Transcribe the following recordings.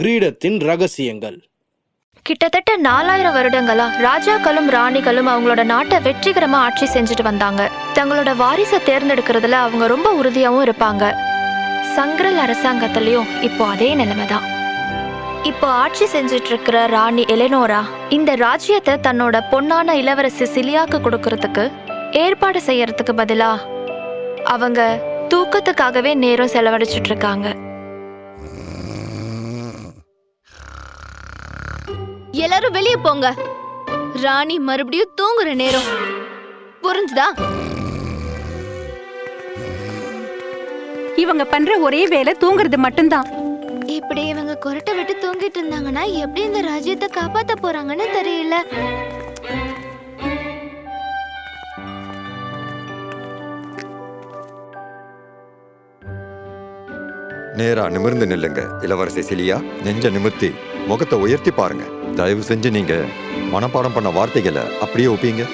கிரீடத்தின் ரகசியங்கள். கிட்டத்தட்ட நாலாயிரம் வருடங்களா ராஜாக்களும் ராணிகளும் அவங்களோட நாட்டை வெற்றிகரமா ஆட்சி செஞ்சுட்டு வந்தாங்க. தங்களோட வாரிசை தேர்ந்தெடுக்கிறதுல அவங்க ரொம்ப உறுதியாவும் இருப்பாங்க. சங்கரல் அரசாங்கத்திலயும் இப்போ அதே நிலைமைதான். இப்போ ஆட்சி செஞ்சுட்டு இருக்கிற ராணி எலெனோரா இந்த ராஜ்யத்தை தன்னோட பொன்னான இளவரசி சிலியாக்கு கொடுக்கறதுக்கு ஏற்பாடு செய்யறதுக்கு பதிலா அவங்க தூக்கத்துக்காகவே நேரம் செலவழிச்சிட்டு இருக்காங்க எல்லாரும் வெளியே போங்க. ராணி மறுபடியும் தூங்குற நேரம். புரிஞ்சுதா? இவங்க பண்ற ஒரே வேலை தூங்குறது மட்டும்தான். இப்படி இவங்க கொரட்டை விட்டு தூங்கிட்டு இருந்தாங்கன்னா எப்படி இந்த ராஜ்யத்தை காப்பாத்த போறாங்கன்னு தெரியல. நேரா நிமிர்ந்து நில்லுங்க இளவரசி சிலியா. நெஞ்ச நிமிர்த்தி முகத்தை உயர்த்தி பாருங்க. தயவு செஞ்சு நீங்க மனப்பாடம் பண்ண வார்த்தைகளை அப்படியே ஒப்பீங்க.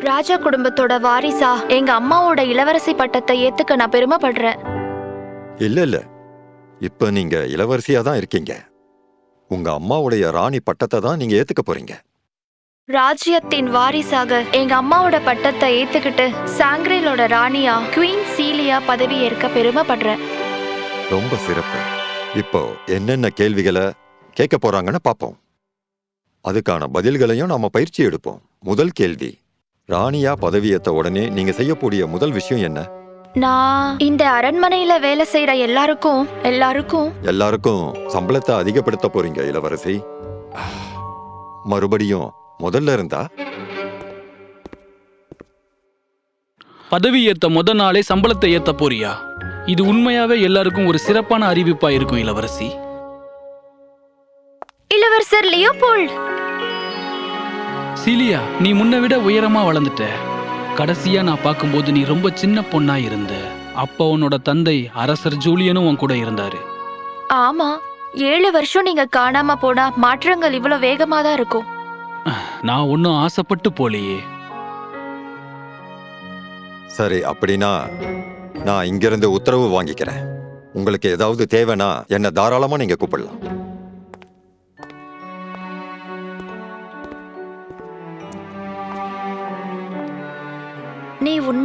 ராஜா குடும்பத்தோட வாரிசா எங்க அம்மாவோட இளவரசி பட்டத்தை ஏத்துக்க நான் பெருமைப்படுறேன். இல்ல இல்ல. இப்ப நீங்க இளவரசியா தான் இருக்கீங்க. உங்க அம்மாவுடைய ராணி பட்டத்தை தான் நீங்க ஏத்துக்க போறீங்க. ராஜ்யத்தின் வாரிசாக எங்க அம்மாவோட பட்டத்தை ஏத்துக்கிட்டு சாங்கிரேலோட ராணியா குவீன் சீலியா பதவி ஏற்க பெருமைப்படுறேன். ரொம்ப சிறப்பு. இப்போ என்னென்ன கேள்விகளை கேட்க போறாங்கன்னு பார்ப்போம். அதுக்கான பதில்களையும் நாம பயிற்சி எடுப்போம். முதல் கேள்வி. ராணியா பதவியேத்த உடனே நீங்க செய்யக்கூடிய முதல் விஷயம் என்ன? நான் இந்த அரண்மனையில வேலை செய்யற எல்லாருக்கும் எல்லாருக்கும். எல்லாருக்கும் சம்பளத்தை அதிகப்படுத்த போறீங்க இளவரசி. மறுபடியும் முதல்ல இருந்தா? பதவி ஏத்த முத நாளே சம்பளத்தை ஏத்த போறியா? இது உண்மையாவே எல்லாருக்கும் ஒரு சிறப்பான அறிவிப்பா இருக்கும் இளவரசி. இளவரசர் லியோபோல்ட் சீலியா நீ முன்ன விட உயரமா வளர்ந்துட்ட. கடைசியா நான் பார்க்கும்போது நீ ரொம்ப சின்ன பொண்ணா இருந்த. அப்ப உன்னோட தந்தை அரசர் ஜூலியனும் உன் கூட இருந்தாரு. ஆமா ஏழு வருஷம் நீங்க காணாம போனா மாற்றங்கள் இவ்வளவு வேகமா தான் இருக்கும். நான் ஒன்னும் ஆசைப்பட்டு போலையே. சரி அப்படின்னா நான் இங்கிருந்து உத்தரவு வாங்கிக்கிறேன். உங்களுக்கு ஏதாவது தேவைன்னா என்ன தாராளமா நீங்க கூப்பிடலாம்.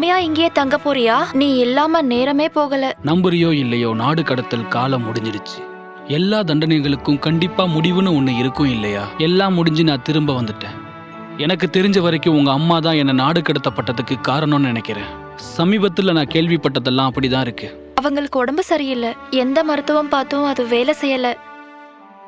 உண்மையா இங்கேயே தங்க போறியா? நீ இல்லாம நேரமே போகல. நம்புறியோ இல்லையோ நாடு கடத்தல் காலம் முடிஞ்சிடுச்சு எல்லா தண்டனைகளுக்கும் கண்டிப்பா முடிவுன்னு ஒண்ணு இருக்கும் இல்லையா? எல்லாம் முடிஞ்சு நான் திரும்ப வந்துட்டேன். எனக்கு தெரிஞ்ச வரைக்கும் உங்க அம்மா தான் என்ன நாடு கடத்தப்பட்டதுக்கு காரணம்னு நினைக்கிறேன். சமீபத்துல நான் கேள்விப்பட்டதெல்லாம் அப்படிதான் இருக்கு. அவங்களுக்கு உடம்பு சரியில்லை. எந்த மருத்துவம் பார்த்தும் அது வேலை செய்யல.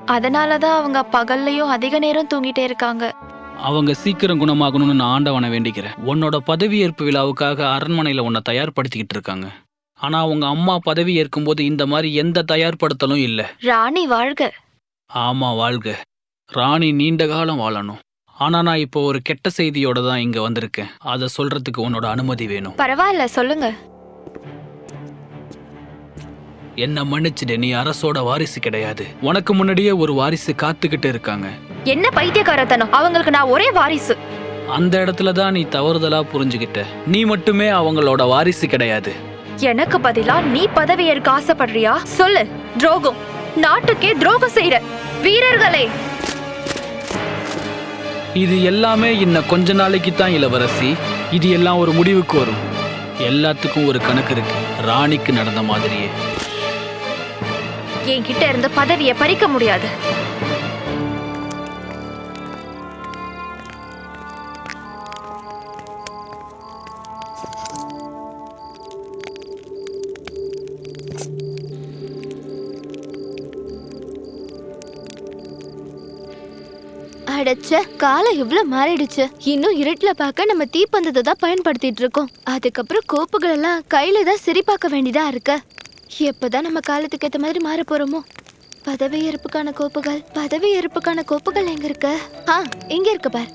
அதனாலதான் அவங்க பகல்லையும் அதிக நேரம் தூங்கிட்டே இருக்காங்க. அவங்க சீக்கிரம் குணமாகணும்னு நான் ஆண்டவனை வேண்டிக்கிறேன். உன்னோட பதவியேற்பு விழாவுக்காக அரண்மனையில உன்னை தயார்படுத்திக்கிட்டு இருக்காங்க. ஆனா உங்க அம்மா பதவி ஏற்கும்போது இந்த மாதிரி எந்த தயார்படுத்தலும் இல்ல. ராணி வாழ்க. ஆமா வாழ்க. ராணி நீண்ட காலம் வாழணும். ஆனா நான் இப்போ ஒரு கெட்ட செய்தியோட தான் இங்க வந்திருக்கேன். அதை சொல்றதுக்கு உன்னோட அனுமதி வேணும். பரவாயில்ல சொல்லுங்க. என்ன மன்னிச்சிடு நீ அரசோட வாரிசு கிடையாது. உனக்கு முன்னாடியே ஒரு வாரிசு காத்துக்கிட்டு இருக்காங்க. என்ன பைத்தியக்காரத்தனம்? அவங்களுக்கு நான் ஒரே வாரிசு. அந்த இடத்துல தான் நீ தவறுதலா புரிஞ்சுகிட்ட. நீ மட்டுமே அவங்களோட வாரிசு கிடையாது. எனக்கு பதிலா நீ பதவி ஏற்க ஆசைப்படுறியா? சொல்லு துரோகம். நாட்டுக்கே துரோகம் செய்யற வீரர்களே. இது எல்லாமே இன்னும் கொஞ்ச நாளைக்கு தான் இளவரசி. இது எல்லாம் ஒரு முடிவுக்கு வரும். எல்லாத்துக்கும் ஒரு கணக்கு இருக்கு. ராணிக்கு நடந்த மாதிரியே. என்கிட்ட இருந்து பதவியை பறிக்க முடியாது. அடைச்ச காலம் இவ்வளவு மாறிடுச்சு. இன்னும் இருட்டுல பார்க்க நம்ம தீப்பந்தத்தை தான் பயன்படுத்திட்டு இருக்கோம். அதுக்கப்புறம் கோப்புகள் எல்லாம் கையில தான் சிரிப்பாக்க வேண்டியதா இருக்க. எப்பதான் நம்ம காலத்துக்கு ஏத்த மாதிரி மாற போறோமோ? பதவி ஏற்புக்கான கோப்புகள் பதவி ஏற்புக்கான கோப்புகள் எங்க இருக்கு? ஆ இங்க இருக்கு பார்.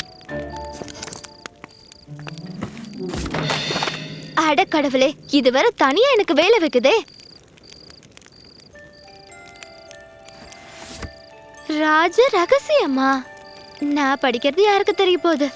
அட கடவுளே இதுவரை தனியா எனக்கு வேலை வைக்குதே. ராஜ ரகசியமா? நான் படிக்கிறது யாருக்கு தெரிய போகுது?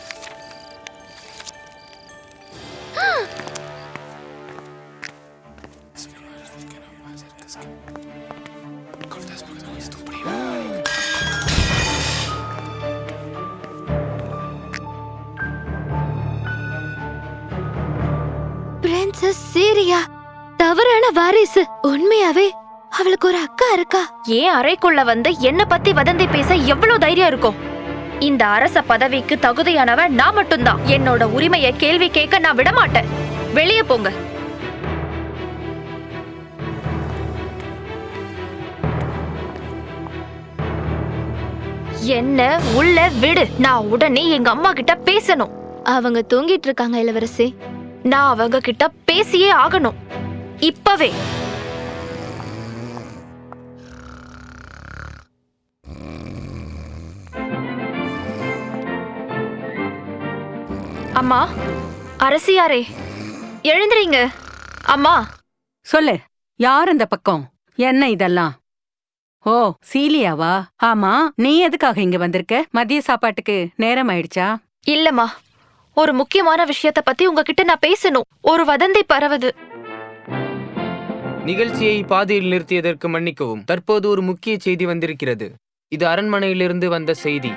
பிரின்சஸ் தவறான வாரிசு. உண்மையாவே அவளுக்கு ஒரு அக்கா இருக்கா? ஏன் அறைக்குள்ள வந்து என்ன பத்தி வதந்தி பேச எவ்வளவு தைரியம் இருக்கும்? இந்த அரச பதவிக்கு தகுதியானவன் நான் மட்டும்தான். என்னோட உரிமையை கேள்வி கேட்க நான் விட மாட்டேன் வெளியே போங்க. என்ன உள்ள விடு. நான் உடனே எங்க அம்மா கிட்ட பேசணும். அவங்க தூங்கிட்டு இருக்காங்க இளவரசி. நான் அவங்க கிட்ட பேசியே ஆகணும். இப்பவே. அம்மா அரசியாரே எழுந்துறீங்க அம்மா. சொல்லு யார் அந்த பக்கம்? என்ன இதெல்லாம்? ஓ சீலியாவா? ஆமா நீ எதுக்காக இங்க வந்திருக்க? மதிய சாப்பாட்டுக்கு நேரம் ஆயிடுச்சா இல்லம்மா ஒரு முக்கியமான விஷயத்த பத்தி உங்ககிட்ட நான் பேசணும். ஒரு வதந்தி பரவுது. நிகழ்ச்சியை பாதியில் நிறுத்தியதற்கு மன்னிக்கவும். தற்போது ஒரு முக்கிய செய்தி வந்திருக்கிறது. இது அரண்மனையிலிருந்து வந்த செய்தி.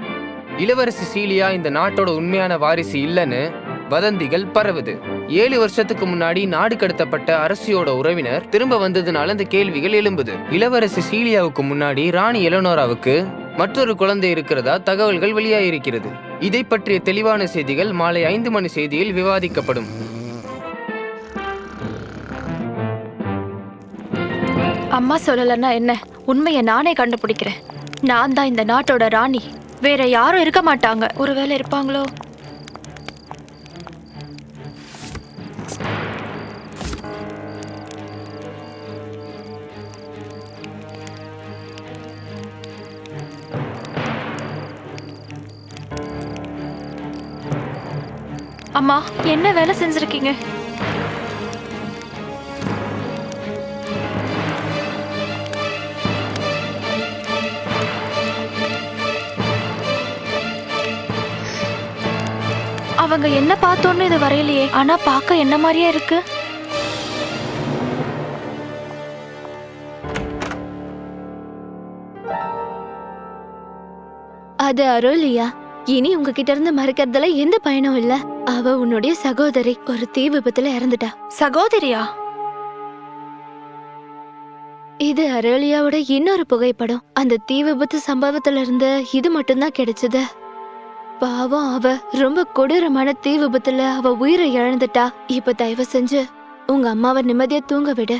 இளவரசி சீலியா இந்த நாட்டோட உண்மையான வாரிசு இல்லைன்னு வதந்திகள் பரவுது. ஏழு வருஷத்துக்கு முன்னாடி நாடு கடத்தப்பட்ட அரசியோட உறவினர் திரும்ப வந்ததுனால இந்த கேள்விகள் எழும்புது. இளவரசி சீலியாவுக்கு முன்னாடி ராணி எலனோராவுக்கு மற்றொரு குழந்தை இருக்கிறதா தகவல்கள் வெளியாயிருக்கிறது. இதை பற்றிய தெளிவான செய்திகள் மாலை ஐந்து மணி செய்தியில் விவாதிக்கப்படும். அம்மா சொல்லலன்னா என்ன? உண்மையை நானே கண்டுபிடிக்கிறேன். நான் தான் இந்த நாட்டோட ராணி. வேற யாரும் இருக்க மாட்டாங்க. ஒருவேளை இருப்பாங்களோ? அம்மா என்ன வேலை செஞ்சிருக்கீங்க? அவங்க என்ன பார்த்தோன்னு இது வரையிலையே. ஆனா பார்க்க என்ன மாதிரியே இருக்கு? அது அருளியா. இனி உங்ககிட்ட இருந்து மறைக்கிறதுல எந்த பயனும் இல்ல. அவ உன்னுடைய சகோதரி. ஒரு தீ விபத்துல இறந்துட்டா. சகோதரியா? இது அரளியாவோட இன்னொரு புகைப்படம். அந்த தீ விபத்து சம்பவத்துல இருந்து இது மட்டும்தான் கிடைச்சது. பாவம் அவ ரொம்ப கொடூரமான தீ விபத்துல அவ உயிரை இழந்துட்டா. இப்ப தயவு செஞ்சு உங்க அம்மாவை நிம்மதியா தூங்க விடு.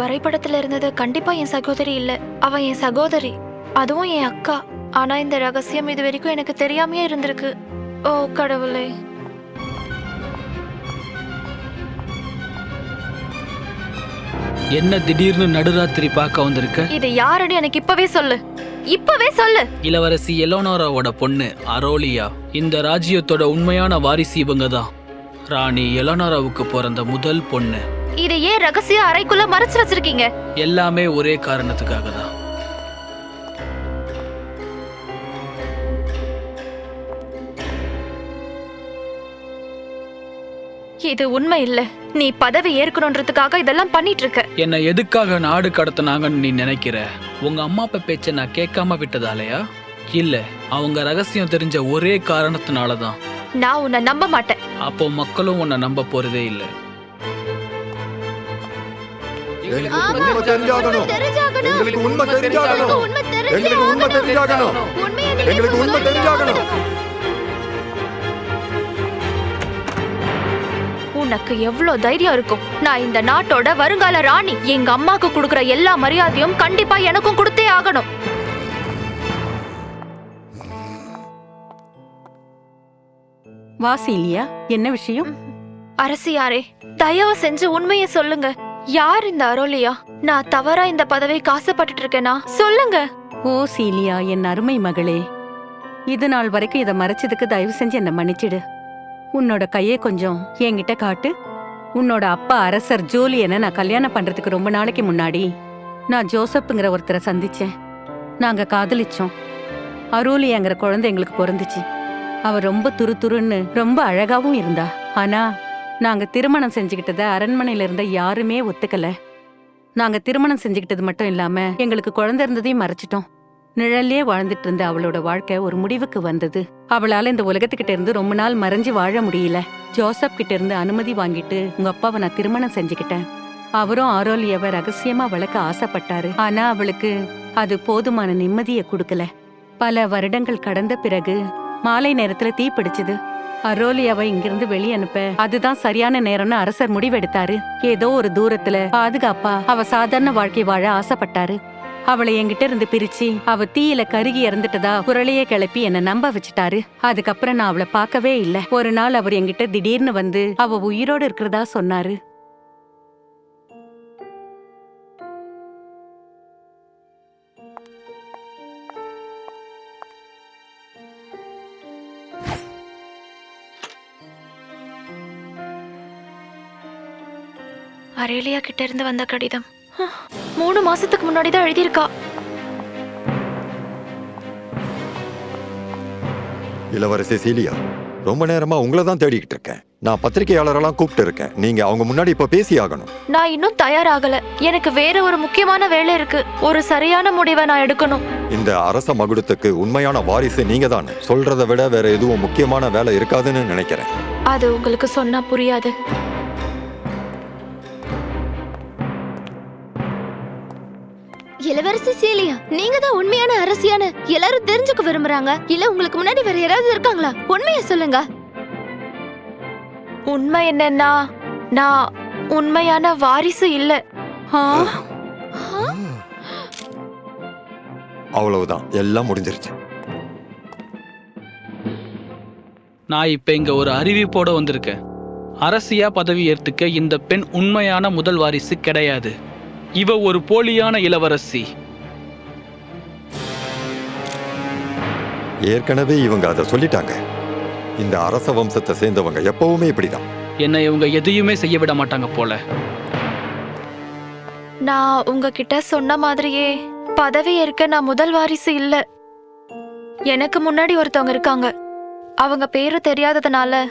வரைபடத்துல இருந்தது கண்டிப்பா என் சகோதரி இல்ல. அவ என் சகோதரி. அதுவும் என் அக்கா. ஆனா இந்த ரகசியம் இது வரைக்கும் எனக்கு தெரியாமயே இருந்திருக்கு. ஓ கடவுளே. என்ன திடீர்னு நடுராத்திரி பார்க்க வந்திருக்க? இது யாருன்னு எனக்கு இப்பவே சொல்லு. இப்பவே சொல்லு. இளவரசி எலோனோராவோட பொண்ணு அரோலியா. இந்த ராஜ்யத்தோட உண்மையான வாரிசு இவங்க தான் ராணி எலோனோராவுக்கு பிறந்த முதல் பொண்ணு. இதை ஏன் ரகசிய அறைக்குள்ள மறைச்சு வச்சிருக்கீங்க. எல்லாமே ஒரே காரணத்துக்காக தான் இது உண்மை இல்ல. நீ பதவி ஏற்கணுன்றதுக்காக இதெல்லாம் பண்ணிட்டு இருக்க என்னை எதுக்காக நாடு கடத்தினாங்கன்னு நீ நினைக்கிற? உங்க அம்மா அப்பா பேச்ச நான் கேட்காம விட்டதாலயா? இல்ல அவங்க ரகசியம் தெரிஞ்ச ஒரே காரணத்தினால தான் நான் உன்னை நம்ப மாட்டேன். அப்போ மக்களும் உன்னை நம்ப போறதே இல்லை. உண்மை தெரிஞ்சாகணும். தெரிஞ்சாகணும். எங்களுக்கு உண்மை தெரிஞ்சாகணும். உண்மை எங்களுக்கு உண்மை தெரிஞ்சாகணும். எங்களுக்கு உண்மை தெரிஞ்சாகணும். உனக்கு எவ்வளவு தைரியம் இருக்கும்? நான் இந்த நாட்டோட வருங்கால ராணி. எங்க அம்மாக்கு கொடுக்கற எல்லா மரியாதையும் கண்டிப்பா எனக்கும் கொடுத்தே ஆகணும். வா சீலியா என்ன விஷயம்? அரசியாரே தயவு செஞ்சு உண்மையை சொல்லுங்க. யார் இந்த அரோலியா? நான் தவறா இந்த பதவிக்கு ஆசைப்பட்டுட்டு இருக்கேனா சொல்லுங்க. ஓ சீலியா என் அருமை மகளே. இது நாள் வரைக்கும் இதை மறைச்சதுக்கு தயவு செஞ்சு என்ன மன்னிச்சிடு. உன்னோட கையை கொஞ்சம் என்கிட்ட காட்டு. உன்னோட அப்பா அரசர் ஜூலியனை நான் கல்யாணம் பண்றதுக்கு ரொம்ப நாளைக்கு முன்னாடி நான் ஜோசப்ங்கிற ஒருத்தரை சந்திச்சேன். நாங்க காதலிச்சோம். அருளியாங்கிற குழந்தை எங்களுக்கு பிறந்துச்சு. அவ ரொம்ப துரு துருன்னு ரொம்ப அழகாவும் இருந்தா. ஆனா நாங்க திருமணம் செஞ்சுக்கிட்டத அரண்மனையில இருந்த யாருமே ஒத்துக்கல. நாங்க திருமணம் செஞ்சுக்கிட்டது மட்டும் இல்லாம எங்களுக்கு குழந்தை இருந்ததையும் மறைச்சிட்டோம். நிழல்லே வாழ்ந்துட்டு இருந்த அவளோட வாழ்க்கை ஒரு முடிவுக்கு வந்தது. அவளால இந்த உலகத்துக்கிட்ட இருந்து ரொம்ப நாள் மறைஞ்சு வாழ முடியல. ஜோசப் கிட்ட இருந்து அனுமதி வாங்கிட்டு உங்க அப்பாவை நான் திருமணம் செஞ்சுக்கிட்டேன். அவரும் ஆரோலியாவை ரகசியமா வளர்க்க ஆசைப்பட்டாரு. ஆனா அவளுக்கு அது போதுமான நிம்மதியை கொடுக்கல. பல வருடங்கள் கடந்த பிறகு மாலை நேரத்துல தீ பிடிச்சது. அரோலியாவை இங்கிருந்து வெளிய அனுப்ப. அதுதான் சரியான நேரம்னு அரசர் முடிவெடுத்தாரு. ஏதோ ஒரு தூரத்துல பாதுகாப்பா அவ சாதாரண வாழ்க்கை வாழ ஆசைப்பட்டாரு. அவளை என்கிட்ட இருந்து பிரிச்சு அவ தீயில கருகி இறந்துட்டதா குரலையே கிளப்பி என்ன நம்ப வச்சுட்டாரு. அதுக்கப்புறம் நான் அவளை பார்க்கவே இல்ல. ஒரு நாள் அவர் என்கிட்ட திடீர்னு வந்து அவ உயிரோடு இருக்கிறதா சொன்னாரு. அரேலியா கிட்ட இருந்து வந்த கடிதம். மூணு மாசத்துக்கு முன்னாடி தான் எழுதியிருக்கா. இளவரசி சீலியா ரொம்ப நேரமா உங்களை தான் தேடிக்கிட்டு இருக்கேன். நான் பத்திரிகையாளரெல்லாம் கூப்பிட்டு இருக்கேன். நீங்க அவங்க முன்னாடி இப்ப பேசி ஆகணும். நான் இன்னும் தயாராகல. எனக்கு வேற ஒரு முக்கியமான வேலை இருக்கு. ஒரு சரியான முடிவை நான் எடுக்கணும். இந்த அரச மகுடத்துக்கு உண்மையான வாரிசு நீங்க தானே சொல்றதை விட வேற எதுவும் முக்கியமான வேலை இருக்காதுன்னு நினைக்கிறேன். அது உங்களுக்கு சொன்னா புரியாது. இளவரசி சீலியா நீங்க தான் உண்மையான அரசியான எல்லாரும் தெரிஞ்சுக்க விரும்புறாங்க. இல்ல உங்களுக்கு முன்னாடி வேற யாராவது இருக்காங்களா? உண்மையை சொல்லுங்க. உண்மை என்னன்னா நான் உண்மையான வாரிசு இல்ல. அவ்வளவுதான். எல்லாம் முடிஞ்சிருச்சு. நான் இப்ப இங்க ஒரு அறிவிப்போட வந்திருக்கேன். அரசியா பதவி ஏற்றுக்க இந்த பெண் உண்மையான முதல் வாரிசு கிடையாது. இவ ஒரு போலியான இளவரசி. ஏற்கனவே இவங்க அதை சொல்லிட்டாங்க. இந்த அரச வம்சத்தை சேர்ந்தவங்க எப்பவுமே இப்படிதான். என்னை இவங்க எதையுமே செய்ய விட மாட்டாங்க போல. நான் உங்ககிட்ட சொன்ன மாதிரியே பதவி ஏற்க நான் முதல் வாரிசு இல்ல. எனக்கு முன்னாடி ஒருத்தவங்க இருக்காங்க. அவங்க பேரு தெரியாததுனால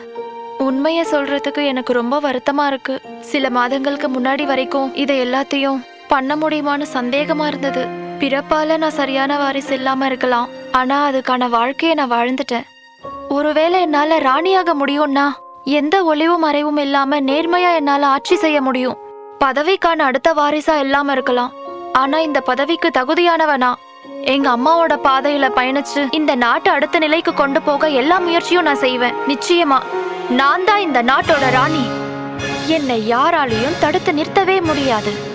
உண்மைய சொல்றதுக்கு எனக்கு ரொம்ப வருத்தமா இருக்கு. சில மாதங்களுக்கு முன்னாடி வரைக்கும் இதை எல்லாத்தையும் பண்ண முடியுமான்னு சந்தேகமா இருந்தது. பிறப்பால நான் சரியான வாரிசு இல்லாம இருக்கலாம். ஆனா அதுக்கான வாழ்க்கையை நான் வாழ்ந்துட்டேன். ஒருவேளை என்னால ராணியாக முடியும்னா எந்த ஒளிவும் மறைவும் இல்லாம நேர்மையா என்னால ஆட்சி செய்ய முடியும். பதவிக்கான அடுத்த வாரிசா இல்லாம இருக்கலாம். ஆனா இந்த பதவிக்கு தகுதியானவனா? எங்க அம்மாவோட பாதையில பயணிச்சு இந்த நாட்டை அடுத்த நிலைக்கு கொண்டு போக எல்லா முயற்சியும் நான் செய்வேன். நிச்சயமா. நான் தான் இந்த நாட்டோட ராணி. என்னை யாராலையும் தடுத்து நிறுத்தவே முடியாது.